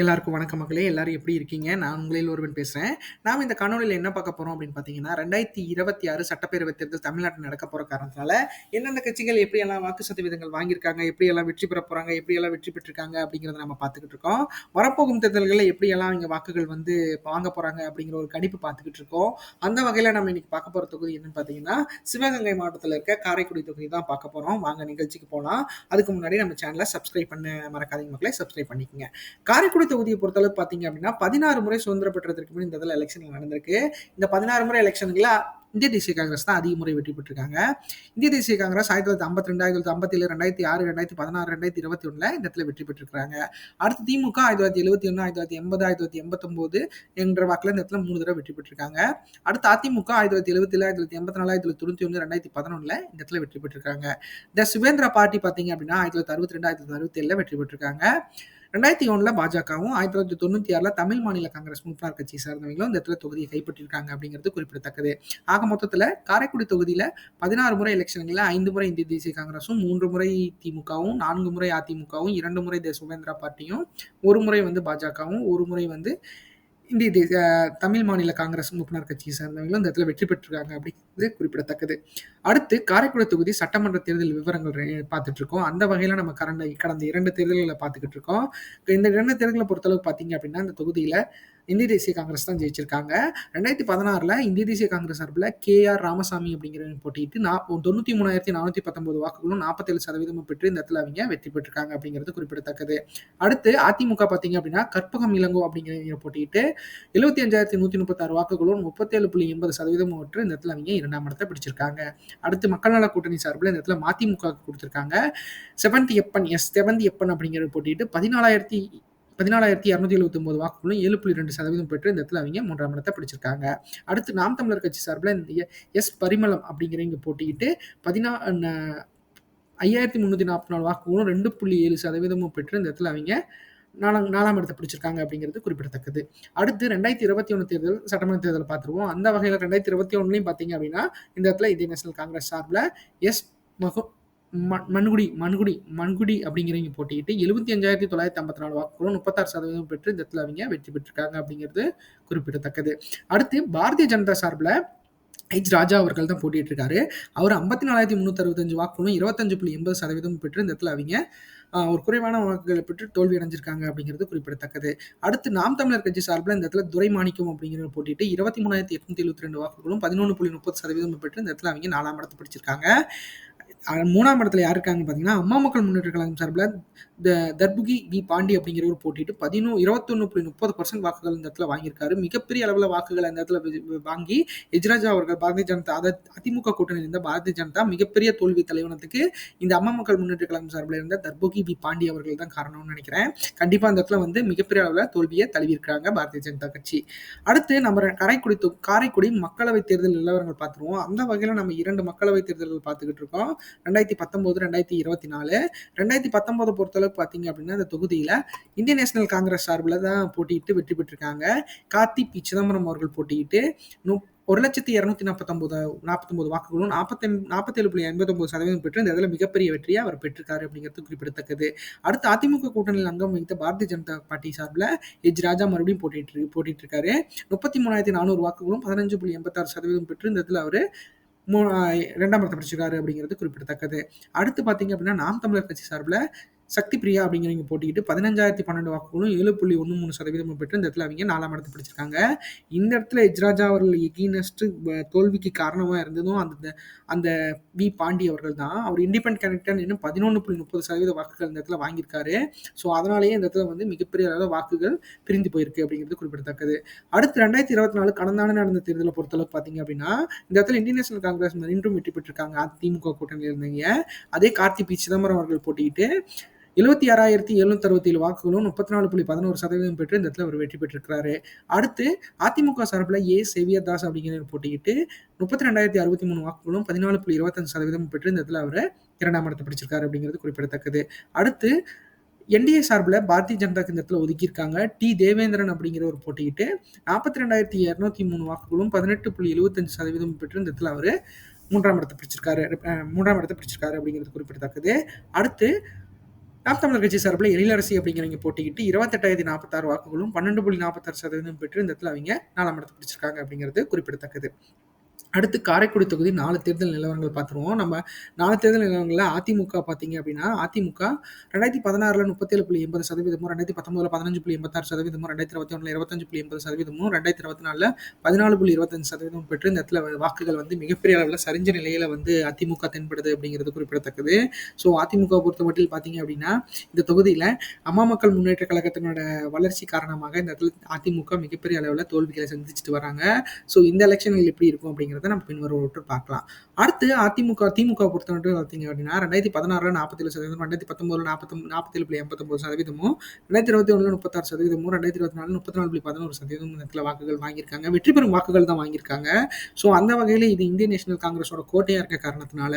எல்லாருக்கும் வணக்கம் மக்களே. எல்லாரும் எப்படி இருக்கீங்க? நான் உங்களில் ஒருவன் பேசுகிறேன் நாம் இந்த காணொலியில் என்ன பார்க்க போகிறோம் அப்படின்னு பார்த்தீங்கன்னா ரெண்டாயிரத்தி இருபத்தி ஆறு சட்டப்பேரவை தேர்தல் தமிழ்நாட்டில் நடக்க போகிற காரணத்தால் எந்தெந்த கட்சிகள் எப்படியெல்லாம் வாக்கு சதவீதங்கள் வாங்கியிருக்காங்க எப்படியெல்லாம் வெற்றி பெற போகிறாங்க எப்படியெல்லாம் வெற்றி பெற்றிருக்காங்க அப்படிங்கிறத நம்ம பார்த்துக்கிட்டு இருக்கோம். வரப்போகும் தேர்தல்களில் எப்படியெல்லாம் இங்கே வாக்குகள் வந்து வாங்க போகிறாங்க அப்படிங்கிற ஒரு கணிப்பு பார்த்துக்கிட்டு இருக்கோம். அந்த வகையில் நம்ம இன்னைக்கு பார்க்க போகிற தொகுதி என்னன்னு பார்த்தீங்கன்னா சிவகங்கை மாவட்டத்தில் இருக்க காரைக்குடி தொகுதி தான் பார்க்க போகிறோம் வாங்க நிகழ்ச்சிக்கு போகலாம் அதுக்கு முன்னாடி நம்ம சேனலை சப்ஸ்கிரைப் பண்ண மறக்காதீங்க மக்களை. சப்ஸ்கிரைப் பண்ணிக்கோங்க. காரைக்குடி தொகுதியை பொறுத்தளவு பார்த்தீங்க அப்படின்னா பதினாறு முறை சுதந்திர பெற்றதற்கு முன் இந்த இதில் எலெக்ஷன் நடந்திருக்கு இந்த பதினாறு முறை எலெக்ஷன்ல இந்திய தேசிய காங்கிரஸ் தான் அதிக முறை வெற்றி பெற்றிருக்காங்க இந்திய தேசிய காங்கிரஸ் ஆயிரத்தி தொள்ளாயிரத்தி ஐம்பத்தி ரெண்டு ஆயிரத்தி தொள்ளாயிரத்தி ஐம்பத்தி ஏழு ரெண்டாயிரத்தி ஆறு ரெண்டாயிரத்தி பதினாறு ரெண்டாயிரத்தி இருபத்தி ஒன்றில் இந்த இடத்துல வெற்றி பெற்றிருக்காங்க அடுத்து திமுக ஆயிரத்தி தொள்ளாயிரத்தி எழுபத்தி ஒன்று ஆயிரத்தி தொள்ளாயிரத்தி எண்பது ஆயிரத்தி தொள்ளாயிரத்தி எண்பத்தொம்போது என்ற வாக்கில் இந்த இடத்துல மூணு தடவை வெற்றி பெற்றிருக்காங்க அடுத்து அதிமுக ஆயிரத்தி தொள்ளாயிரத்தி எழுபத்தி ஏழு ஆயிரத்தி தொள்ளாயிரத்தி எண்பத்தி நாலு ஆயிரத்தி தொள்ளாயிரத்தி தொண்ணூத்தி ஒன்று ரெண்டாயிரத்தி பதினொன்றில் இந்த இடத்துல வெற்றி பெற்றிருக்காங்க இந்த சுவேந்திரா பார்ட்டி பார்த்தீங்க அப்படின்னா ஆயிரத்தி தொள்ளாயிரத்தி அறுபத்தி ரெண்டு ஆயிரத்தி தொள்ளாயிரத்தி அறுபத்தி ஏழில் வெற்றி பெற்றிருக்காங்க ரெண்டாயிரத்தி ஒன்றில் பாஜகவும் ஆயிரத்தி தொள்ளாயிரத்தி தொண்ணூற்றி ஆறில் தமிழ் மாநில காங்கிரஸ் மூப்பனார் கட்சி சார்ந்தவங்களும் இந்த இடத்துல தொகுதியை கைப்பற்றிருக்காங்க அப்படிங்கிறது குறிப்பிடத்தக்கது. ஆக மொத்தத்தில் காரைக்குடி தொகுதியில் பதினாறு முறை எலெக்ஷன்களில் ஐந்து முறை இந்திய தேசிய காங்கிரஸும் மூன்று முறை திமுகவும் நான்கு முறை அதிமுகவும் இரண்டு முறை தே பார்ட்டியும் ஒரு முறை வந்து பாஜகவும் ஒரு முறை வந்து இந்திய தேசிய தமிழ் மாநில காங்கிரஸ் மூப்பனார் கட்சியை சார்ந்தவங்களும் இந்த இடத்துல வெற்றி பெற்றிருக்காங்க அப்படிங்கிறது குறிப்பிடத்தக்கது. அடுத்து காரைக்குடி தொகுதி சட்டமன்ற தேர்தல் விவரங்கள் பார்த்துட்டு இருக்கோம். அந்த வகையில் நம்ம கடந்த கடந்த இரண்டு தேர்தல்களை பார்த்துக்கிட்டு இருக்கோம். இந்த இரண்டு தேர்தலை பொறுத்தளவு பார்த்தீங்க அப்படின்னா இந்த தொகுதியில் இந்திய தேசிய காங்கிரஸ் தான் ஜெயிச்சிருக்காங்க. ரெண்டாயிரத்தி பதினாறில் இந்திய தேசிய காங்கிரஸ் சார்பில் கே ஆர் ராமசாமி அப்படிங்கிறவங்க போட்டிட்டு நா தொண்ணூற்றி மூணாயிரத்தி நானூற்றி பத்தொன்பது வாக்குகளும் நாற்பத்தேழு சதவீதமும் பெற்று இந்த இடத்துல அவங்க வெற்றி பெற்றிருக்காங்க அப்படிங்கிறது குறிப்பிடத்தக்கது. அடுத்து அதிமுக பார்த்தீங்க அப்படின்னா கற்பகம் இளங்கோ அப்படிங்கிறவங்க போட்டிட்டு எழுபத்தி அஞ்சாயிரத்தி நூற்றி முப்பத்தாறு வாக்குகளும் முப்பத்தேழு புள்ளி எண்பது சதவீதமும் பெற்று இந்த இடத்துல அவங்க இரண்டாம் இடத்தை பிடிச்சிருக்காங்க. அடுத்து மக்கள் நல கூட்டணி சார்பில் இந்த இடத்துல மதிமுக கொடுத்துருக்காங்க. செவன்த் எப்பன் எஸ் செவன்த் எப்பன் அப்படிங்கிறத போட்டிட்டு பதினாலாயிரத்தி பதினாலாயிரத்தி இரநூத்தி எழுபத்தி ஒன்பது வாக்குகளும் ஏழு புள்ளி ரெண்டு சதவீதம் பெற்று இந்த இடத்துல அவங்க மூன்றாம் இடத்தை பிடிச்சிருக்காங்க. அடுத்து நாம் தமிழர் கட்சி சார்பில் இந்த எஸ் பரிமளம் அப்படிங்கிறவங்க போட்டிக்கிட்டு பதினா ஐயாயிரத்தி முந்நூற்றி நாற்பத்தி நாலு வாக்குகளும் ரெண்டு புள்ளி ஏழு சதவீதமும் பெற்று இந்த இடத்துல அவங்க நாலாம் நாலாம் இடத்தை பிடிச்சிருக்காங்க அப்படிங்கிறது குறிப்பிடத்தக்கது. அடுத்து ரெண்டாயிரத்தி இருபத்தி ஒன்று தேர்தல் சட்டமன்ற தேர்தல் பார்த்துருவோம். அந்த வகையில் ரெண்டாயிரத்தி இருபத்தி ஒன்றுலையும் பார்த்தீங்க அப்படின்னா இந்த இடத்துல இந்திய நேஷனல் காங்கிரஸ் சார்பில் எஸ் மகு மண்குடி மண்குடி மண்குடி அப்படிங்கிறவங்க போட்டிக்கிட்டு எழுபத்தி அஞ்சாயிரத்தி தொள்ளாயிரத்தி ஐம்பத்தி நாலு வாக்குகளும் முப்பத்தாறு சதவீதம் பெற்று இந்த இடத்துல அவங்க வெற்றி பெற்றிருக்காங்க அப்படிங்கிறது குறிப்பிடத்தக்கது. அடுத்து பாரதிய ஜனதா சார்பில் ஹெச் ராஜா அவர்கள் தான் போட்டிட்டு இருக்காரு அவர் ஐம்பத்தி நாலாயிரத்தி முந்நூற்றி அறுபத்தஞ்சு வாக்குகளும் இருபத்தஞ்சு புள்ளி எண்பது சதவீதம் பெற்று இந்த இடத்துல அவங்க ஒரு குறைவான வாக்குகளை பெற்று தோல்வி அடைஞ்சிருக்காங்க அப்படிங்கிறது குறிப்பிடத்தக்கது. அடுத்து நாம் தமிழர் கட்சி சார்பில் இந்த இடத்துல துரை மாணிக்கம் அப்படிங்கிற போட்டிட்டு இருபத்தி மூணாயிரத்தி எட்நூத்தி எழுபத்தி ரெண்டு வாக்குகளும் பதினொன்று புள்ளி முப்பது சதவீதம் பெற்று இந்த இடத்துல அவங்க நாலாம் இடத்து பிடிச்சிருக்காங்க. மூணாம் இடத்துல யார் இருக்காங்கன்னு பார்த்தீங்கன்னா அம்மா மக்கள் முன்னேற்ற கழகம் சார்பில் தர்புகி வி பாண்டி அப்படிங்கிறவர் போட்டிட்டு பதினோ இருபத்தொன்னு புள்ளி முப்பது பர்சன்ட் வாக்குகள் இந்த இடத்துல வாங்கியிருக்காரு. மிகப்பெரிய அளவில் வாக்குகள் அந்த இடத்துல வாங்கி எஜ்ராஜா அவர்கள் பாரதிய ஜனதா அதை அதிமுக கூட்டணியில் இருந்த பாரதிய ஜனதா மிகப்பெரிய தோல்வி தலைவனத்துக்கு இந்த அம்மா மக்கள் முன்னேற்ற கழகம் சார்பில் இருந்த தர்புகி வி பாண்டி அவர்கள் தான் காரணம்னு நினைக்கிறேன். கண்டிப்பாக அந்த இடத்துல வந்து மிகப்பெரிய அளவில் தோல்வியை தழுவியிருக்கிறாங்க பாரதிய ஜனதா கட்சி. அடுத்து நம்ம காரைக்குடி காரைக்குடி மக்களவை தேர்தல் நிலவரங்கள் பார்த்துருவோம். அந்த வகையில் நம்ம இரண்டு மக்களவை தேர்தல்கள் பார்த்துக்கிட்டு இருக்கோம். ரெண்டாயிரத்தி பத்தொம்போது ரெண்டாயிரத்தி இருபத்தி நாலு. ரெண்டாயிரத்தி பத்தொம்போது பொறுத்தளவு பார்த்தீங்க அப்படின்னா இந்த தொகுதியில் இந்தியன் நேஷனல் காங்கிரஸ் சார்பில் தான் போட்டியிட்டு வெற்றி பெற்றிருக்காங்க. கார்த்தி பி. சிதம்பரம் அவர்கள் போட்டியிட்டு ஒரு லட்சத்தி இரநூத்தி நாற்பத்தொம்போது நாற்பத்தொம்போது வாக்குகளும் நாற்பத்தி நாற்பத்தேழு புள்ளி எண்பத்தொம்பது சதவீதம் பெற்று இந்த இதில் மிகப்பெரிய வெற்றியை அவர் பெற்றிருக்காரு அப்படிங்கிறது குறிப்பிடத்தக்கது. அடுத்து அதிமுக கூட்டணியில் அங்கம் வைத்த பாரதிய ஜனதா பார்ட்டி சார்பில் எச். ராஜா மறுபடியும் போட்டிட்டு போட்டிட்டு இருக்காரு முப்பத்தி மூணாயிரத்தி நானூறு வாக்குகளும் பதினஞ்சு புள்ளி எண்பத்தாறு சதவீதம் பெற்று இந்த இதில் அவர் மூ ரெண்டாம் இடத்தை பிடிச்சிருக்காரு அப்படிங்கிறது குறிப்பிடத்தக்கது. அடுத்து பார்த்தீங்க அப்படின்னா நாம் தமிழர் கட்சி சார்பில் சக்தி பிரியா அப்படிங்கிறவங்க போட்டிக்கிட்டு பதினஞ்சாயிரத்தி பன்னெண்டு வாக்குகளும் ஏழு புள்ளி ஒன்று மூணு சதவீதம் பெற்று இந்த இடத்துல அவங்க நாலாம் இடத்தை பிடிச்சிருக்காங்க. இந்த இடத்துல எஜ்ராஜா அவர்கள் எகீனஸ்ட் தோல்விக்கு காரணமாக இருந்ததும் அந்த அந்த வி பாண்டி அவர்கள் தான். அவர் இண்டிபெண்ட் கேரக்டர் இன்னும் பதினொன்று புள்ளி முப்பது சதவீத வாக்குகள் இந்த இடத்துல வாங்கியிருக்காரு. ஸோ அதனாலேயே இந்த இடத்துல வந்து மிகப்பெரிய அளவில் வாக்குகள் பிரிந்து போயிருக்கு அப்படிங்கிறது குறிப்பிடத்தக்கது. அடுத்து ரெண்டாயிரத்தி இருபத்தி நாலு கடந்த ஆண்டு நடந்த தேர்தலை பொறுத்தளவுக்கு பார்த்தீங்க அப்படின்னா இந்த இடத்துல இந்தியன் நேஷனல் காங்கிரஸ் மீண்டும் வெற்றி பெற்றிருக்காங்க அதிமுக கூட்டணியில் இருந்தீங்க அதே கார்த்தி பி சிதம்பரம் அவர்கள் போட்டிக்கிட்டு எழுபத்தி ஆறாயிரத்தி எழுநூத்தி அறுபத்தி ஏழு வாக்குகளும் முப்பத்தி நாலு புள்ளி பதினோரு சதவீதம் பெற்று இந்த இடத்துல அவர் வெற்றி பெற்றிருக்கிறாரு. அடுத்து அதிமுக சார்பில் ஏ. சேவியர் தாஸ் அப்படிங்கிற போட்டிக்கிட்டு முப்பத்தி ரெண்டாயிரத்தி அறுபத்தி மூணு வாக்குகளும் பதினாலு புள்ளி இருபத்தஞ்சு சதவீதம் பெற்று இந்த இடத்துல அவர் இரண்டாம் இடத்தை பிடிச்சிருக்காரு அப்படிங்கிறது குறிப்பிடத்தக்கது. அடுத்து என்டிஏ சார்பில் பாரதிய ஜனதாக்கு இந்த இடத்துல ஒதுக்கியிருக்காங்க. டி. தேவேந்திரன் அப்படிங்கிற ஒரு போட்டிக்கிட்டு நாற்பத்தி ரெண்டாயிரத்தி இரநூத்தி மூணு வாக்குகளும் பதினெட்டு புள்ளி எழுபத்தஞ்சு சதவீதம் பெற்று இந்த இடத்துல அவர் மூன்றாம் இடத்தை பிடிச்சிருக்காரு. மூன்றாம் இடத்தை பிடிச்சிருக்காரு அப்படிங்கிறது குறிப்பிடத்தக்கது. அடுத்து நாம் தமிழர் கட்சி சார்பில் எழிலரசி அப்படிங்கிறவங்க போட்டிக்கிட்டு இருபத்தெட்டாயிரத்தி நாற்பத்தாறு வாக்குகளும் பன்னெண்டு புள்ளி நாற்பத்தாறு சதவீதம் பெற்று இந்த இடத்துல அவங்க நாலாம் இடத்தை பிடிச்சிருக்காங்க அப்படிங்கிறது குறிப்பிடத்தக்கது. அடுத்து காரைக்குடி தொகுதி நாலு தேர்தல் நிலவரங்கள் பார்த்துருவோம். நம்ம நாலு தேர்தல் நிலவரங்களில் அதிமுக பார்த்தீங்க அப்படின்னா அதிமுக ரெண்டாயிரத்தி பதினாறில் முப்பத்தேழு புள்ளி எண்பது சதவீதமும் ரெண்டாயிரத்தி பத்தொம்பதில் பதினஞ்சு புள்ளி எண்பத்தாறு சதவீதமும் ரெண்டாயிரத்தி இருபத்தி ஒன்றில் இருபத்தஞ்சு புள்ளி எண்பது சதவீதமும் ரெண்டாயிரத்தி இருபத்தி நாலில் பதினாலு புள்ளி இருபத்தஞ்சு சதவீதம் பெற்று இந்த இடத்துல வாக்குகள் வந்து மிகப்பெரிய அளவில் சரிஞ்ச நிலையில் வந்து அதிமுக தென்படுது அப்படிங்கிறது குறிப்பிடத்தக்கது. ஸோ அதிமுக பொறுத்த மட்டும் பார்த்தீங்க அப்படின்னா இந்த தொகுதியில் அம்மா மக்கள் முன்னேற்ற கழகத்தினோட வளர்ச்சி காரணமாக இந்த இடத்துல அதிமுக மிகப்பெரிய அளவில் தோல்விகளை சந்திச்சுட்டு வராங்க. ஸோ இந்த எலெக்ஷன்கள் எப்படி இருக்கும் அப்படிங்கிறது நம்ம பின்வருவற்று பார்க்கலாம். அடுத்து அதிமுக திமுக பொறுத்த மட்டும் பார்த்தீங்க அப்படின்னா ரெண்டாயிரத்தி பதினாறுல நாற்பத்தேழு சதவீதம் ரெண்டாயிரத்தி பத்தொன்பதுல நாற்பத்தி நாற்பத்தேழு புள்ளி எண்பத்தொம்பது சதவீதமும் ரெண்டாயிரத்தி இருபத்தி ஒன்றில் முப்பத்தாறு சதவீதமும் ரெண்டாயிரத்தி இருபத்தி நாலு முப்பத்தி நாலு புள்ளி பதினோரு சதவீதம் இடத்துல வாக்குகள் வாங்கியிருக்காங்க. வெற்றி பெறும் வாக்குகள் தான் வாங்கியிருக்காங்க. ஸோ அந்த வகையில் இது இந்திய நேஷனல் காங்கிரஸோட கோட்டையாக இருக்க காரணத்தினால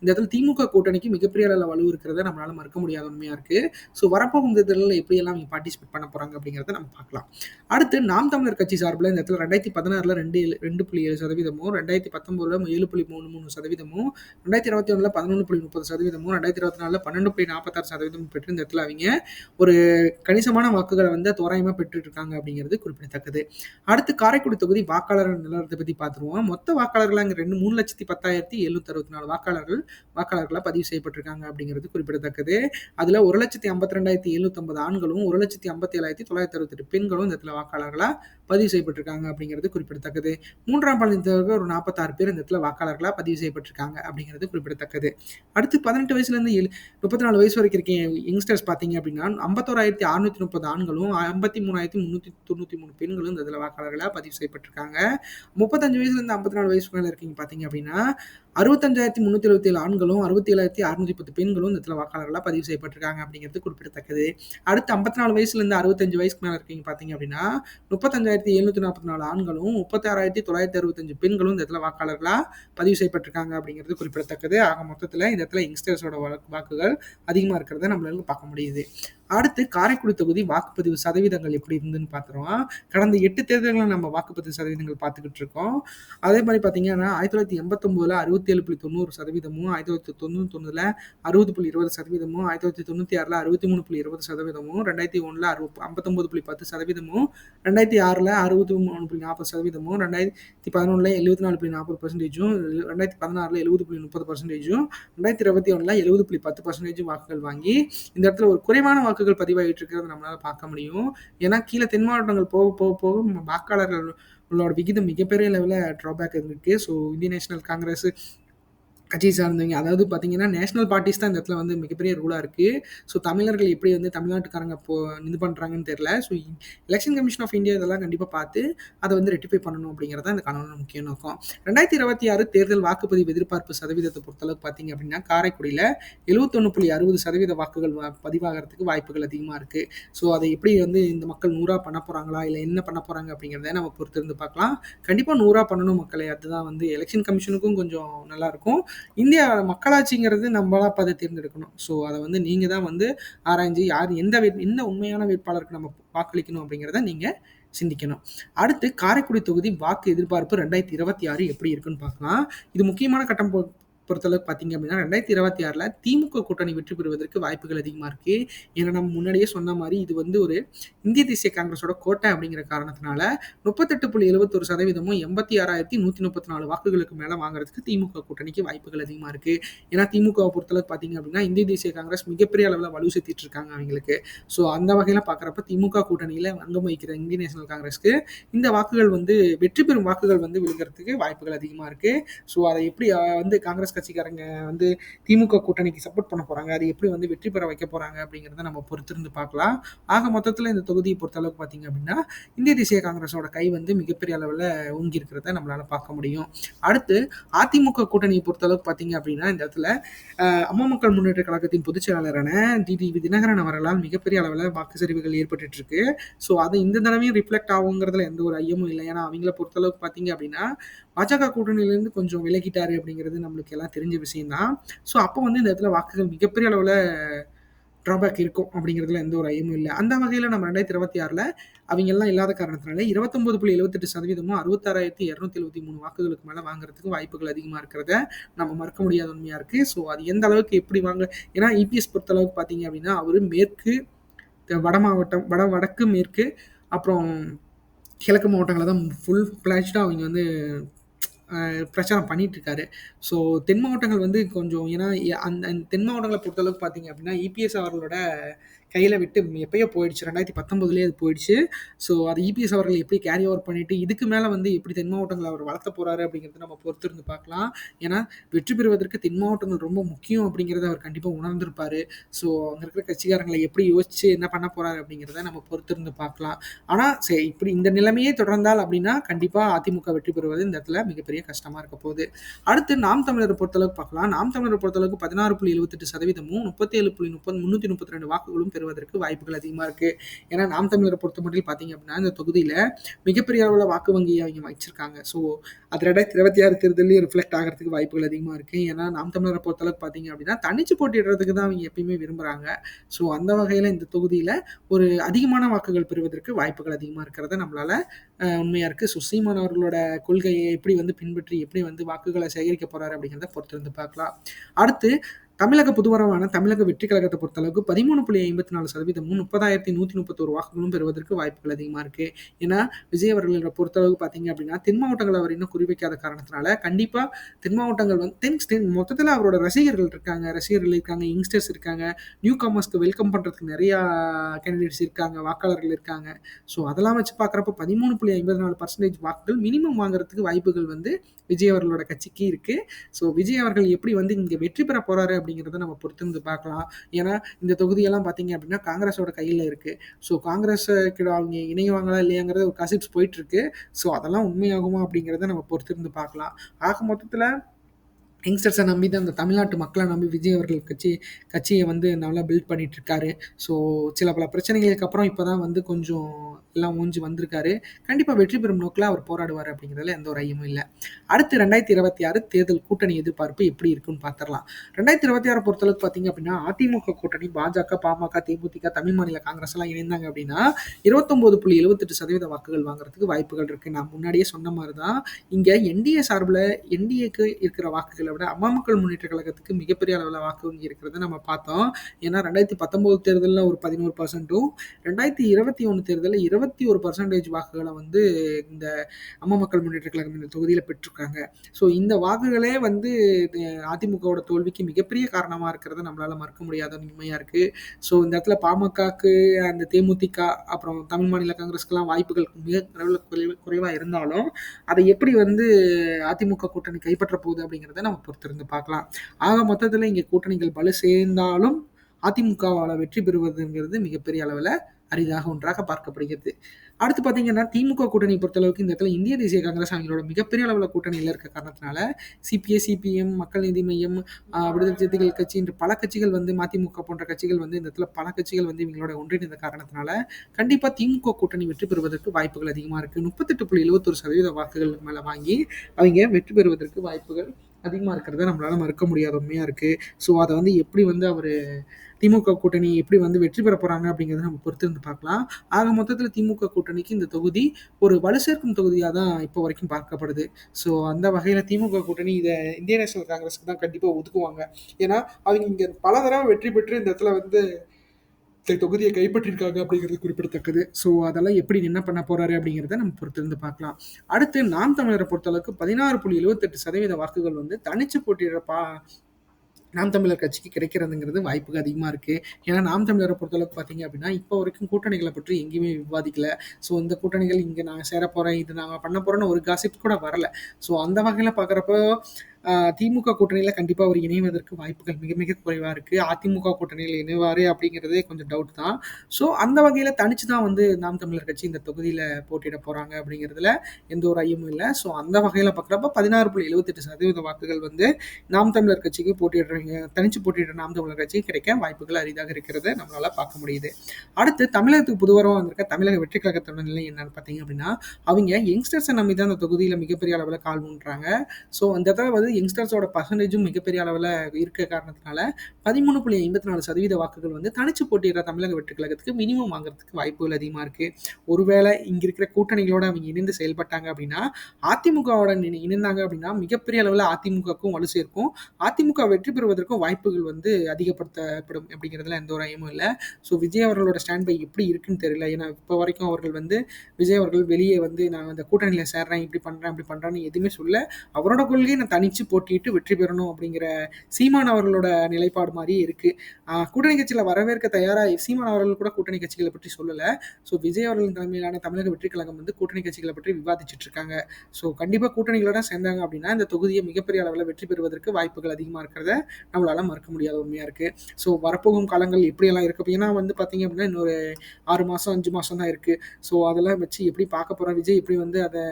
இந்த இடத்துல திமுக கூட்டணிக்கு மிகப்பெரிய அளவில் வலு இருக்கிறத நம்மளால மறுக்க முடியாத உண்மையாக இருக்கு. ஸோ வரப்போகும் தேர்தலில் எப்படியெல்லாம் அவங்க பார்ட்டிசிபேட் பண்ண போறாங்க அப்படிங்கிறத நம்ம பார்க்கலாம். அடுத்து நாம் தமிழர் கட்சி சார்பில் இந்த இடத்துல ரெண்டாயிரத்தி பதினாறுல ரெண்டு ரெண்டு புள்ளி ஏழு சதவீதமும் ரெண்டாயிரத்தி பத்தொன்பதுல ஏழு புள்ளி மூணு மூணு சதவீதமும் ரெண்டாயிரத்தி இருபத்தி ஒன்றில் பதினொன்று புள்ளி முப்பது சதவீதமும் ரெண்டாயிரத்தி இருபத்தி நாலில் பன்னெண்டு புள்ளி நாற்பத்தாறு சதவீதமும் பெற்று இந்த இடத்துல அவங்க ஒரு கணிசமான வாக்குகளை வந்து தோராயமாக பெற்றுட்டு இருக்காங்க அப்படிங்கிறது குறிப்பிடத்தக்கது. அடுத்து காரைக்குடி தொகுதி வாக்காளர் நிலவரத்தை பற்றி பார்த்துருவோம். மொத்த வாக்காளர்கள் அங்கே ரெண்டு மூணு லட்சத்தி பத்தாயிரத்தி எழுநூத்தி அறுபத்தி நாலு வாக்காளர்கள் வாக்காளர்களாக பதிவு செய்யப்பட்டிருக்காங்க அப்படிங்கிறது குறிப்பிடத்தக்கது. அதில் ஒரு லட்சத்தி ஐம்பத்தி ரெண்டாயிரத்தி எழுநூத்தம்பது ஆண்களும் ஒரு லட்சத்தி ஐம்பத்தி ஏழாயிரத்தி தொள்ளாயிரத்தி அறுபத்தெட்டு பெண்களும் இந்த இடத்துல வாக்காளர்களாக பதிவு செய்யப்பட்டிருக்காங்க அப்படிங்கிறது குறிப்பிடத்தக்கது. மூன்றாம் பாலினத்தவர்கள் ஒரு நாற்பத்தாறு பேர் இந்த இடத்துல வாக்காளர்களாக பதிவு செய்யப்பட்டிருக்காங்க அப்படிங்கிறது குறிப்பிடத்தக்கது. அடுத்து பதினெட்டு வயசுலேருந்து ஏழு முப்பத்தி நாலு வயசு வரைக்கும் இருக்க யங்ஸ்டர்ஸ் பார்த்தீங்க அப்படின்னா ஐம்பத்தோராயிரத்தி அறுநூத்தி முப்பது ஆண்களும் ஐம்பத்தி மூணாயிரத்தி முந்நூற்றி தொண்ணூற்றி மூணு பெண்களும் இந்த இதில் வாக்காளர்களாக பதிவு செய்யப்பட்டிருக்காங்க. முப்பத்தஞ்சு வயசுலேருந்து ஐம்பத்தி நாலு வயசு மேலே இருக்கீங்க பார்த்தீங்க அப்படின்னா அறுபத்தஞ்சாயிரத்தி முந்நூற்றி எழுபத்தி ஏழு ஆண்களும் அறுபத்தி ஏழாயிரத்தி அறுநூற்றி பத்து பெண்களும் இந்த இடத்துல வாக்காளர்களாக பதிவு செய்யப்பட்டிருக்காங்க அப்படிங்கிறது குறிப்பிடத்தக்கது. அடுத்து ஐம்பத்தி நாலு வயசுலேருந்து அறுபத்தஞ்சு வயசுக்கு மேலே இருக்கீங்க பார்த்தீங்க அப்படின்னா முப்பத்தஞ்சாயிரத்தி எழுநூற்றி நாற்பத்தி நாலு ஆண்களும் முப்பத்தாறாயிரத்தி தொள்ளாயிரத்தி அறுபத்தஞ்சு பெண்களும் இந்த இடத்துல வாக்காளர்களாக பதிவு செய்யப்பட்டிருக்காங்க அப்படிங்கிறது குறிப்பிடத்தக்கது. ஆக மொத்தத்தில் இந்த இடத்துல யங்ஸ்டர்ஸோட வாக்குகள் அதிகமாக இருக்கிறத நம்மளால பார்க்க முடியுது. அடுத்து காரைக்குடி தொகுதி வாக்குப்பதிவு சதவீதங்கள் எப்படி இருந்துன்னு பார்த்துருவோம் கடந்த எட்டு தேர்தல்களில் நம்ம வாக்குப்பதிவு சதவீதங்கள் பார்த்துக்கிட்டு இருக்கோம். அதே மாதிரி பார்த்தீங்கன்னா ஆயிரத்தி தொள்ளாயிரத்தி எண்பத்தொம்போதில் அறுபத்தி ஏழு புள்ளி தொண்ணூறு சதவீதமும் ஆயிரத்தி தொள்ளாயிரத்தி தொண்ணூற்றி தொண்ணூறில் அறுபது புள்ளி இருபது சதவீதமும் ஆயிரத்தி தொள்ளாயிரத்தி தொண்ணூற்றி ஆறில் அறுபத்தி மூணு புள்ளி இருபது சதவீதமும் ரெண்டாயிரத்தி ஒன்றில் அறுபது ஐம்பத்தொம்பது புள்ளி பத்து சதவீதமும் ரெண்டாயிரத்தி ஆறில் அறுபத்தி மூணு புள்ளி நாற்பது சதவீதமும் ரெண்டாயிரத்தி பதினொன்றில் எழுபத்தி நாலு புள்ளி நாற்பது பர்சன்டேஜும் ரெண்டாயிரத்தி பதினாறில் எழுபது புள்ளி முப்பது பர்சன்டேஜும் ரெண்டாயிரத்தி இருபத்தி ஒன்றில் எழுபது புள்ளி பத்து பர்சன்டேஜும் வாக்குகள் வாங்கி இந்த இடத்துல ஒரு குறைவான வாக்குகள் பதிவாகிட்டு இருக்கிறத நம்மளால பார்க்க முடியும். ஏன்னா கீழே தென் மாவட்டங்கள் போக போக போக வாக்காளர்களோட விகிதம் மிகப்பெரிய லெவலில் ட்ராபேக் இருக்கு ஸோ இந்திய நேஷனல் காங்கிரஸ் கட்சி சார்ந்தவங்க. அதாவது பார்த்தீங்கன்னா நேஷனல் பார்ட்டிஸ் தான் இந்த இடத்துல வந்து மிகப்பெரிய ரூலாக இருக்குது ஸோ தமிழர்கள் எப்படி வந்து தமிழ்நாட்டுக்காரங்க இப்போ இது பண்ணுறாங்கன்னு தெரில so election commission of India இதெல்லாம் கண்டிப்பாக பார்த்து அதை வந்து ரெட்டிஃபை பண்ணணும் அப்படிங்கிறத இந்த கணவனோட முக்கிய நோக்கம். ரெண்டாயிரத்தி இருபத்தி ஆறு தேர்தல் வாக்குப்பதிவு எதிர்பார்ப்பு சதவீதத்தை பொறுத்தளவுக்கு பார்த்தீங்க அப்படின்னா காரைக்குடியில் எழுபத்தொன்று புள்ளி அறுபது சதவீத வாக்குகள் பதிவாகிறதுக்கு வாய்ப்புகள் அதிகமாக இருக்குது ஸோ அதை எப்படி வந்து இந்த மக்கள் நூறாக பண்ண போகிறாங்களா இல்லை என்ன பண்ண போகிறாங்க அப்படிங்கிறத நம்ம பொறுத்திருந்து பார்க்கலாம். கண்டிப்பாக நூறாக பண்ணணும் மக்களை. அதுதான் வந்து எலெக்ஷன் கமிஷனுக்கும் கொஞ்சம் நல்லாயிருக்கும் இந்தியா மக்களாட்சிங்கிறது நம்மளா பார்த்து தேர்ந்தெடுக்கணும். ஸோ அதை வந்து நீங்கள் தான் வந்து ஆராய்ஞ்சு யார் எந்த வேட் எந்த உண்மையான வேட்பாளருக்கு நம்ம வாக்களிக்கணும் அப்படிங்கிறத நீங்கள் சிந்திக்கணும். அடுத்து காரைக்குடி தொகுதி வாக்கு எதிர்பார்ப்பு ரெண்டாயிரத்தி இருபத்தி ஆறு எப்படி இருக்குன்னு பார்க்கலாம். இது முக்கியமான கட்டம் பொறுத்தளவுக்கு பார்த்தீங்க அப்படின்னா ரெண்டாயிரத்தி இருபத்தி ஆறில் திமுக கூட்டணி வெற்றி பெறுவதற்கு வாய்ப்புகள் அதிகமாக இருக்குது ஏன்னா நம்ம முன்னாடியே சொன்ன மாதிரி இது வந்து ஒரு இந்திய தேசிய காங்கிரஸோட கோட்டை அப்படிங்கிற காரணத்தினால முப்பத்தெட்டு புள்ளி எழுபத்தொரு சதவீதமும் எண்பத்தி ஆறாயிரத்தி நூற்றி முப்பத்தி நாலு வாக்குகளுக்கு மேலே வாங்குறதுக்கு திமுக கூட்டணிக்கு வாய்ப்புகள் அதிகமாக இருக்குது ஏன்னா திமுகவை பொறுத்தளவுக்கு பார்த்தீங்க அப்படின்னா இந்திய தேசிய காங்கிரஸ் மிகப்பெரிய அளவில் வலு சேர்த்திட்டு இருக்காங்க அவங்களுக்கு. ஸோ அந்த வகையில் பார்க்குறப்ப திமுக கூட்டணியில் அங்கம் வகிக்கிற இந்திய நேஷனல் காங்கிரஸ்க்கு இந்த வாக்குகள் வந்து வெற்றி பெறும் வாக்குகள் வந்து விழுகிறதுக்கு வாய்ப்புகள் அதிகமாக இருக்குது ஸோ அதை எப்படி வந்து காங்கிரஸ் கட்சிக்காரங்க வந்து திமுக கூட்டணிக்கு சப்போர்ட் பண்ண போறாங்க. அது எப்படி வந்து வெற்றி பெற வைக்க போறாங்க அப்படிங்கிறத நம்ம பொறுத்திருந்து பார்க்கலாம். ஆக மொத்தத்தில் இந்த தொகுதியை பொறுத்த அளவுக்கு பார்த்தீங்க அப்படின்னா இந்திய தேசிய காங்கிரஸோட கை வந்து மிகப்பெரிய அளவில் ஓங்கி இருக்கிறத நம்மளால பார்க்க முடியும். அடுத்து அதிமுக கூட்டணியை பொறுத்தளவுக்கு பார்த்தீங்க அப்படின்னா இந்த இடத்துல அம்மா மக்கள் முன்னேற்ற கழகத்தின் பொதுச் செயலாளரான டிடி தினகரன் அவர்களால் மிகப்பெரிய அளவில் வாக்கு சரிவுகள் ஏற்பட்டு இருக்கு. ஸோ அது இந்த தடவையும் ரிஃப்ளெக்ட் ஆகுங்கிறதுல எந்த ஒரு ஐயமும் இல்லை. ஏன்னா அவங்கள பொறுத்தளவுக்கு பார்த்தீங்க அப்படின்னா பாஜக கூட்டணியிலேருந்து கொஞ்சம் விலகிட்டாரு அப்படிங்கிறது நம்மளுக்கு எல்லாம் தெரிஞ்ச விஷயம்தான். ஸோ அப்போ வந்து இந்த இடத்துல வாக்குகள் மிகப்பெரிய அளவில் ட்ராபேக் இருக்கும் அப்படிங்கிறதுல எந்த ஒரு ஐயமும் இல்லை. அந்த வகையில் நம்ம ரெண்டாயிரத்தி இருபத்தி ஆறில் அவங்க எல்லாம் இல்லாத காரணத்தினால இருபத்தொம்பது புள்ளி எழுபத்தெட்டு சதவீதமும் அறுபத்தாறாயிரத்தி இரநூத்தி எழுபத்தி மூணு வாக்குகளுக்கு மேலே வாங்குறதுக்கு வாய்ப்புகள் அதிகமாக இருக்கிறத நம்ம மறக்க முடியாத உண்மையாக இருக்குது ஸோ அது எந்த அளவுக்கு எப்படி வாங்க ஏன்னா இபிஎஸ் பொறுத்த அளவுக்கு பார்த்தீங்க அப்படின்னா அவர் மேற்கு வட மாவட்டம் வட வடக்கு மேற்கு அப்புறம் கிழக்கு மாவட்டங்களை தான் ஃபுல் ஃப்ளாஷ்டாக அவங்க வந்து பிரச்சாரம் பண்ணிட்டு இருக்காரு ஸோ தென் மாவட்டங்கள் வந்து கொஞ்சம் ஏன்னா அந்த தென் மாவட்டங்களை பொறுத்தளவுக்கு பார்த்தீங்க அப்படின்னா இபிஎஸ் அவர்களோட கையில் விட்டு எப்பயோ போயிடுச்சு. ரெண்டாயிரத்தி பத்தொம்பதுலேயே அது போயிடுச்சு. ஸோ அது இபிஎஸ் அவர்கள் எப்படி கேரி ஓவர் பண்ணிட்டு இதுக்கு மேலே வந்து எப்படி தென் மாவட்டங்களை அவர் வளர்த்த போகிறாரு அப்படிங்கிறத நம்ம பொறுத்திருந்து பார்க்கலாம். ஏன்னா வெற்றி பெறுவதற்கு தென் மாவட்டங்கள் ரொம்ப முக்கியம் அப்படிங்கிறத அவர் கண்டிப்பாக உணர்ந்திருப்பார். ஸோ அங்கே இருக்கிற கட்சிக்காரங்களை எப்படி யோசிச்சு என்ன பண்ண போகிறாரு அப்படிங்கிறத நம்ம பொறுத்திருந்து பார்க்கலாம். ஆனால் சரி இப்படி இந்த நிலைமையே தொடர்ந்தால் அப்படின்னா கண்டிப்பாக அதிமுக வெற்றி பெறுவது இந்த இடத்துல மிகப்பெரிய கஷ்டமாக இருக்க போகுது. அடுத்து நாம் தமிழரை பொறுத்தளவுக்கு பார்க்கலாம். நாம் தமிழரை பொறுத்தளவுக்கு பதினாறு புள்ளி எழுபத்தெட்டு சதவீதமும் முப்பத்தி ஏழு புள்ளி முப்பது முந்நூற்றி முப்பத்தி ரெண்டு வாக்குகளும் பெறுவதற்கு வாய்ப்புகள் அதிகமாக இருக்குது ஏன்னா நாம் தமிழரை பொறுத்த மட்டும் பார்த்தீங்க அப்படின்னா இந்த தொகுதியில் மிகப்பெரிய அளவில் வாக்கு வங்கியை அவங்க வச்சிருக்காங்க. ஸோ அது ரெண்டாயிரத்தி இருபத்தி ஆறு தேர்தலையும் ரிஃப்ளெக்ட் ஆகிறதுக்கு வாய்ப்புகள் அதிகமாக இருக்குது ஏன்னா நாம் தமிழரை பொறுத்தளவுக்கு பார்த்தீங்க அப்படின்னா தனிச்சு போட்டிடுறதுக்கு தான் அவங்க எப்பயுமே விரும்புகிறாங்க ஸோ அந்த வகையில் இந்த தொகுதியில் ஒரு அதிகமான வாக்குகள் பெறுவதற்கு வாய்ப்புகள் அதிகமாக இருக்கிறத நம்மளால் உண்மையாக இருக்குது ஸோ சீமான் அவர்களோட கொள்கையை எப்படி வந்து பின்பற்றி எப்படி வந்து வாக்குகளை சேகரிக்க போகிறாரு அப்படிங்கிறத பொறுத்து வந்து பார்க்கலாம். அடுத்து தமிழக புதுவரவான தமிழக வெற்றி கழகத்தை பொறுத்தளவுக்கு பதிமூணு புள்ளி ஐம்பத்தி நாலு சதவீதமும் முப்பதாயிரத்தி நூற்றி முப்பத்தோரு வாக்குகளும் பெறுவதற்கு வாய்ப்புகள் அதிகமாக இருக்குது ஏன்னா விஜய் அவர்களை பொறுத்தளவுக்கு பார்த்தீங்க அப்படின்னா தென் மாவட்டங்கள் அவர் இன்னும் குறிவைக்காத காரணத்தினால கண்டிப்பாக தென் மாவட்டங்கள் வந்து தென் தென் மொத்தத்தில் அவரோட ரசிகர்கள் இருக்காங்க ரசிகர்கள் இருக்காங்க யங்ஸ்டர்ஸ் இருக்காங்க நியூ காமர்ஸ்க்கு வெல்கம் பண்ணுறதுக்கு நிறையா கேண்டிடேட்ஸ் இருக்காங்க வாக்காளர்கள் இருக்காங்க. ஸோ அதெல்லாம் வச்சு பார்க்குறப்ப பதிமூணு புள்ளி ஐம்பத்தி நாலு பர்சன்டேஜ் வாக்குகள் மினிமம் வாங்குறதுக்கு வாய்ப்புகள் வந்து விஜய் அவர்களோட கட்சிக்கு இருக்குது ஸோ விஜய் அவர்கள் எப்படி வந்து இங்கே வெற்றி பெற போகிறாரு அப்படிங்கிறத நம்ம பொறுத்திருந்து பார்க்கலாம். ஏன்னா இந்த தொகுதியெல்லாம் பார்த்தீங்க அப்படின்னா காங்கிரஸோட கையில் இருக்குது ஸோ காங்கிரஸ் கிட்ட அவங்க இணைவாங்களா இல்லையாங்கிறது ஒரு கசிப்ஸ் போயிட்டுருக்கு. ஸோ அதெல்லாம் உண்மையாகுமா அப்படிங்கிறத நம்ம பொறுத்திருந்து பார்க்கலாம். ஆக மொத்தத்தில் யங்ஸ்டர்ஸை நம்பி தான் அந்த தமிழ்நாட்டு மக்களை நம்பி விஜய் அவர்கள் கட்சி கட்சியை வந்து நல்லா பில்ட் பண்ணிட்டு இருக்காரு ஸோ சில பல பிரச்சனைகளுக்கு அப்புறம் இப்போ தான் வந்து கொஞ்சம் எல்லாம் ஊஞ்சி வந்திருக்காரு. கண்டிப்பாக வெற்றி பெறும் நோக்கில் அவர் போராடுவார் அப்படிங்கிறதுல எந்த ஒரு ஐயமும் இல்லை. அடுத்து ரெண்டாயிரத்தி இருபத்தி ஆறு தேர்தல் கூட்டணி எதிர்பார்ப்பு எப்படி இருக்குன்னு பார்த்துடலாம் ரெண்டாயிரத்தி இருபத்தி ஆறு பொறுத்தளவுக்கு பார்த்தீங்க அப்படின்னா அதிமுக கூட்டணி பாஜக பாமக தேமுதிக தமிழ் மாநில காங்கிரஸ் எல்லாம் இணைந்தாங்க அப்படின்னா இருபத்தொம்போது புள்ளி எழுபத்தெட்டு சதவீத வாக்குகள் வாங்குறதுக்கு வாய்ப்புகள் இருக்கு. நான் முன்னாடியே சொன்ன மாதிரி தான் இங்கே என்டிஏ சார்பில் என்டிஏக்கு இருக்கிற வாக்குகளை விட அம்மா மக்கள் முன்னேற்ற கழகத்துக்கு மிகப்பெரிய அளவில் வாக்கு வங்கி இருக்கிறத நம்ம பார்த்தோம். ஏன்னா ரெண்டாயிரத்தி பத்தொம்போது தேர்தலில் ஒரு பதினோரு பர்சன்ட்டும் ரெண்டாயிரத்தி இருபத்தி ஒன்று தேர்தலில் அறுபத்தி ஒரு பர்சன்டேஜ் வாக்குகளை வந்து இந்த அம்மா மக்கள் முன்னேற்ற கழகம் இந்த தொகுதியில் பெற்றிருக்காங்க. ஸோ இந்த வாக்குகளே வந்து அதிமுகவோட தோல்விக்கு மிகப்பெரிய காரணமாக இருக்கிறத நம்மளால் மறக்க முடியாத உண்மையாக இருக்குது ஸோ இந்த இடத்துல பாமகக்கு அந்த தேமுதிக அப்புறம் தமிழ் மாநில காங்கிரஸ்க்கெல்லாம் வாய்ப்புகள் மிக அளவில் குறைவாக இருந்தாலும் அதை எப்படி வந்து அதிமுக கூட்டணி கைப்பற்ற போகுது அப்படிங்கிறத நம்ம பொறுத்திருந்து பார்க்கலாம். ஆக மொத்தத்தில் இங்கே கூட்டணிகள் பல சேர்ந்தாலும் அதிமுகவால் வெற்றி பெறுவதுங்கிறது மிகப்பெரிய அளவில் அரிதாக ஒன்றாக பார்க்கப்படுகிறது. அடுத்து பார்த்தீங்கன்னா திமுக கூட்டணி பொறுத்தளவுக்கு இந்த இடத்துல இந்திய தேசிய காங்கிரஸ் அவங்களோட மிகப்பெரிய அளவில் கூட்டணியில் இருக்க காரணத்தினால சிபிஐ சிபிஎம் மக்கள் நீதி மையம் விடுதலை சிறுத்தைகள் கட்சி என்று பல கட்சிகள் வந்து மதிமுக போன்ற கட்சிகள் வந்து இந்த இடத்துல பல கட்சிகள் வந்து இவங்களோட ஒன்றிணைந்த காரணத்தினால கண்டிப்பாக திமுக கூட்டணி வெற்றி பெறுவதற்கு வாய்ப்புகள் அதிகமாக இருக்குது முப்பத்தெட்டு புள்ளி எழுபத்தொரு சதவீத வாக்குகள் மேலே வாங்கி அவங்க வெற்றி பெறுவதற்கு வாய்ப்புகள் அதிகமாக இருக்கிறத நம்மளால் மறுக்க முடியாத உண்மையாக இருக்குது ஸோ அதை வந்து எப்படி வந்து அவர் திமுக கூட்டணி எப்படி வந்து வெற்றி பெற போகிறாங்க அப்படிங்கிறத நம்ம பொறுத்திருந்து பார்க்கலாம். ஆக மொத்தத்தில் திமுக கூட்டணிக்கு இந்த தொகுதி ஒரு வலு சேர்க்கும் தொகுதியாக தான் இப்போ வரைக்கும் பார்க்கப்படுது. ஸோ அந்த வகையில் திமுக கூட்டணி இதை இந்திய நேஷனல் காங்கிரஸுக்கு தான் கண்டிப்பாக ஒதுக்குவாங்க. ஏன்னா அவங்க இங்கே பல தடவை வெற்றி பெற்று இந்த இடத்துல வந்து தொகுதியை கைப்பற்றிருக்காங்க அப்படிங்கிறது குறிப்பிடத்தக்கது. ஸோ அதெல்லாம் எப்படி என்ன பண்ண போறாரு அப்படிங்கிறத நம்ம பொறுத்திருந்து பார்க்கலாம். அடுத்து நாம் தமிழரை பொறுத்தளவுக்கு பதினாறு புள்ளி எழுபத்தெட்டு சதவீத வாக்குகள் வந்து தனிச்சு போட்டியிட பா நாம் தமிழர் கட்சிக்கு கிடைக்கிறதுங்கிறது வாய்ப்புகள் அதிகமாக இருக்குது ஏன்னா நாம் தமிழரை பொறுத்தளவுக்கு பார்த்தீங்க அப்படின்னா இப்போ வரைக்கும் கூட்டணிகளை பற்றி எங்கேயுமே விவாதிக்கல. ஸோ இந்த கூட்டணிகள் இங்கே நாங்கள் சேர போகிறேன் இது நாங்கள் பண்ண போகிறோன்னு ஒரு காசிப் கூட வரல. ஸோ அந்த வகையில் பார்க்குறப்போ திமுக கூட்டணியில் கண்டிப்பாக அவர் இணைவதற்கு வாய்ப்புகள் மிக மிக குறைவாக இருக்குது அதிமுக கூட்டணியில் இணைவார் அப்படிங்கிறதே கொஞ்சம் டவுட் தான். ஸோ அந்த வகையில் தனிச்சு தான் வந்து நாம் தமிழர் கட்சி இந்த தொகுதியில் போட்டியிட போகிறாங்க அப்படிங்கிறதுல எந்த ஒரு ஐயமும் இல்லை. ஸோ அந்த வகையில் பார்க்குறப்ப பதினாறு புள்ளி எழுபத்தெட்டு சதவீத வாக்குகள் வந்து நாம் தமிழர் கட்சிக்கு போட்டியிடுறீங்க தனிச்சு போட்டியிடுற நாம் தமிழர் கட்சிக்கு கிடைக்க வாய்ப்புகள் அரிதாக இருக்கிறது நம்மளால் பார்க்க முடியுது. அடுத்து தமிழகத்துக்கு புதுவரம் வந்திருக்க தமிழக வெற்றி கழகத்தோட நிலை என்னன்னு பார்த்தீங்க அப்படின்னா அவங்க யங்ஸ்டர்ஸை நம்பி தான் அந்த தொகுதியில் மிகப்பெரிய அளவில் கால் பண்ணுறாங்க ஸோ அந்த இடத்துல வந்து யங்ஸ்டர்ஸோட பர்சன்டேஜும் மிகப்பெரிய அளவில் இருக்க காரணத்தினால பதிமூணு புள்ளி ஐம்பத்தி நாலு சதவீத வாக்குகள் வந்து தனிச்சு போட்டியிடுற தமிழக வெற்றி கழகத்துக்கு மினிமம் வாங்குறதுக்கு வாய்ப்புகள் அதிகமாக இருக்குது ஒருவேளை இங்கே இருக்கிற கூட்டணிகளோடு அவங்க இணைந்து செயல்பட்டாங்க அப்படின்னா அதிமுகவோட இணைந்தாங்க அப்படின்னா மிகப்பெரிய அளவில் அதிமுகவுக்கும் வலு சேர்க்கும். அதிமுக வெற்றி பெறுவதற்கும் வாய்ப்புகள் வந்து அதிகப்படுத்தப்படும் அப்படிங்கிறதுல எந்த ஒரு ஐயமும் இல்லை. ஸோ விஜய் அவர்களோட ஸ்டாண்ட் பை எப்படி இருக்குன்னு தெரியல. ஏன்னா இப்போ வரைக்கும் அவர்கள் வந்து விஜய் அவர்கள் வெளியே வந்து நான் அந்த கூட்டணியில் சேர்றேன் இப்படி பண்ணுறேன் இப்படி பண்ணுறேன்னு எதுவுமே சொல்ல அவரோட கொள்கையை நான் தனிச்சு போட்டிட்டு வெற்றி பெறணும் அப்படிங்கிற சீமான் அவர்களோட நிலைப்பாடு மாதிரியே இருக்கு. கூட்டணி கட்சியில் வரவேற்க தயாராக சீமான் அவர்கள் கூட கூட்டணி கட்சிகளை பற்றி சொல்லலை. ஸோ விஜய் அவர்கள் தலைமையிலான தமிழக வெற்றி கழகம் வந்து கூட்டணி கட்சிகளை பற்றி விவாதிச்சுட்டு இருக்காங்க. ஸோ கண்டிப்பாக கூட்டணிகளோட சேர்ந்தாங்க அப்படின்னா இந்த தொகுதியை மிகப்பெரிய அளவில் வெற்றி பெறுவதற்கு வாய்ப்புகள் அதிகமாக இருக்கிறத நம்மளால மறுக்க முடியாத உண்மையாக இருக்கு. ஸோ வரப்போகும் காலங்கள் எப்படியெல்லாம் இருக்கு. ஏன்னா வந்து பார்த்தீங்க அப்படின்னா இன்னொரு ஆறு மாதம் அஞ்சு மாதம் தான் இருக்கு. ஸோ அதெல்லாம் வச்சு எப்படி பார்க்க போறோம் விஜய் எப்படி வந்து அதை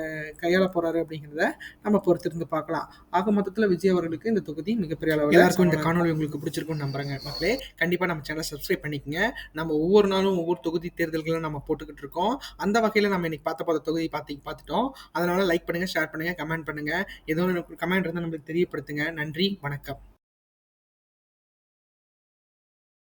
கையாள போறாரு அப்படிங்கிறத நம்ம பொறுத்திருந்து பார்க்கலாம். ஆக மொத்தத்தில் விஜய் அவர்களுக்கு இந்த தொகுதி மிகப்பெரிய அளவில் எல்லாருக்கும் இந்த காணொலி உங்களுக்கு பிடிச்சிருக்கும்னு நம்புறேங்க மக்களே. கண்டிப்பாக நம்ம சேனல் சப்ஸ்கிரைப் பண்ணிக்கங்க. நம்ம ஒவ்வொரு நாளும் ஒவ்வொரு தொகுதி தேர்தல்களும் நம்ம போட்டுக்கிட்டு இருக்கோம். அந்த வகையில் நம்ம இன்னைக்கு பார்த்த பார்த்த தொகுதி பார்த்து பார்த்துட்டோம். அதனால லைக் பண்ணுங்க ஷேர் பண்ணுங்க கமெண்ட் பண்ணுங்க. ஏதோ கமெண்ட் இருந்தால் நம்மளுக்கு தெரியப்படுத்துங்க. நன்றி வணக்கம்.